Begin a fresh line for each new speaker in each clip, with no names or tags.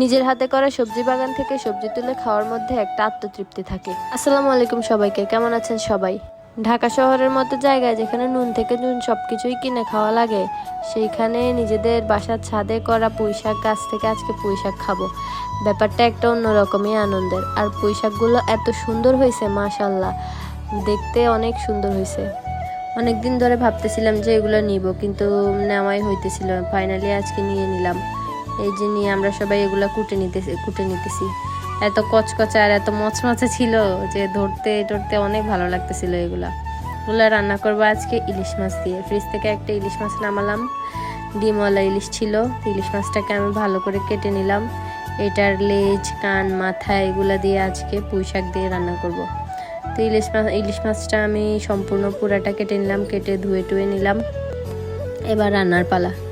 নিজের হাতে করা সবজি বাগান থেকে সবজি তুলে খাওয়ার মধ্যে একটা আত্মতৃপ্তি থাকে। আসসালামু আলাইকুম সবাইকে, কেমন আছেন সবাই? ঢাকা শহরের মতো জায়গায় যেখানে নুন থেকে নুন সবকিছুই কিনে খাওয়া লাগে, সেইখানে নিজেদের বাসার ছাদে করা পুঁইশাক গাছ থেকে আজকে পুঁইশাক খাব। ব্যাপারটা একটা অন্যরকমই আনন্দের, আর পুঁইশাকগুলো এত সুন্দর হয়েছে মাশাল্লাহ দেখতে অনেক সুন্দর হয়েছে। অনেক দিন ধরে ভাবতেছিলাম যে এগুলো নিব, কিন্তু নেওয়াই হইতেছিল ফাইনালি আজকে নিয়ে নিলাম। এই যে নিয়ে আমরা সবাই এগুলো কুটে নিতেছি কুটে নিতেছি। এত কচকচা আর এত মচমচে ছিল যে ধরতে টরতে অনেক ভালো লাগতেছিল এগুলা। এগুলো রান্না করব আজকে ইলিশ মাছ দিয়ে। ফ্রিজ থেকে একটা ইলিশ মাছ নামালাম। ডিমওয়ালা ইলিশ ছিল। ইলিশ মাছটাকে আমি ভালো করে কেটে নিলাম। এটার লেজ, কান, মাথা এগুলো দিয়ে আজকে পুঁই শাক দিয়ে রান্না করব। তো ইলিশ মাছ, ইলিশ মাছটা আমি সম্পূর্ণ পুরাটা কেটে নিলাম, কেটে ধুয়ে টুয়ে নিলাম। এবার রান্নার পালা।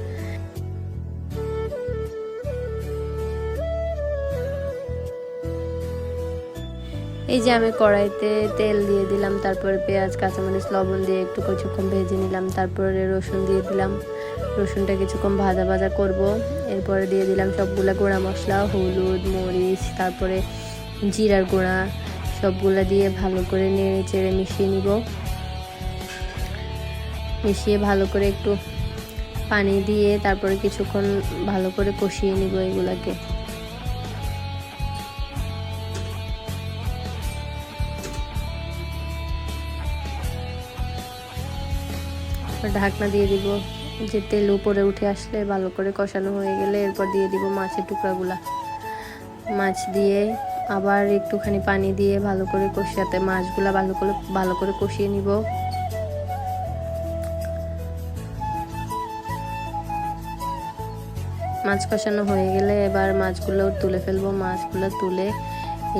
এই যে আমি কড়াইতে তেল দিয়ে দিলাম, তারপরে পেঁয়াজ, কাঁচামরিচ, লবণ দিয়ে একটু কিছুক্ষণ ভেজে নিলাম, তারপরে রসুন দিয়ে দিলাম। রসুনটা কিছুক্ষণ ভাজা ভাজা করব, এরপরে দিয়ে দিলাম সবগুলা গুঁড়া মশলা, হলুদ, মরিচ, তারপরে জিরার গুঁড়া, সবগুলা দিয়ে ভালো করে নেড়ে চেড়ে মিশিয়ে নিব। মিশিয়ে ভালো করে একটু পানি দিয়ে তারপরে কিছুক্ষণ ভালো করে কষিয়ে নিব এগুলাকে। ঢাকনা দিয়ে দিব, যে তেল উপরে উঠে আসলে ভালো করে কষানো হয়ে গেলে এরপর দিয়ে দিব মাছের টুকরাগুলা। মাছ দিয়ে আবার একটুখানি পানি দিয়ে ভালো করে কষাতে, মাছগুলা ভালো করে ভালো করে কষিয়ে নিব। মাছ কষানো হয়ে গেলে এবার মাছগুলো তুলে ফেলব। মাছগুলো তুলে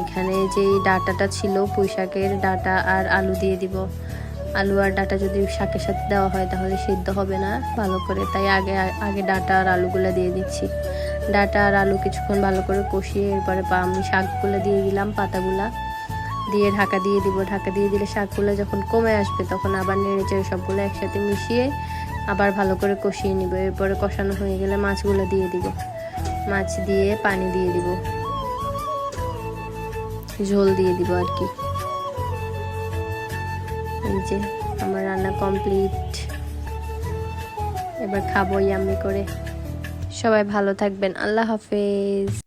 এখানে যেই ডাটাটা ছিল পুঁই শাকের ডাটা আর আলু দিয়ে দিব। আলু আর ডাটা যদি শাকের সাথে দেওয়া হয় তাহলে সিদ্ধ হবে না। ভালো করে তাই আগে আগে ডাটা আর আলুগুলো দিয়ে দিচ্ছি। ডাটা আর আলু কিছুক্ষণ ভালো করে কষিয়ে এরপরে আমি শাকগুলো দিয়ে দিলাম, পাতাগুলা। দিয়ে ঢাকা দিয়ে দিব। ঢাকা দিয়ে দিলে শাকগুলো যখন কমে আসবে তখন আবার নেড়ে চেড়ে সবগুলো একসাথে মিশিয়ে আবার ভালো করে কষিয়ে নিব। এরপরে কষানো হয়ে গেলে মাছগুলো দিয়ে দিব। মাছ দিয়ে পানি দিয়ে দিব। ঝোল দিয়ে দিব আর কি। এই যে আমার রান্না কমপ্লিট। এবার খাব ইয়ামি করে। সবাই ভালো থাকবেন। আল্লাহ হাফেজ।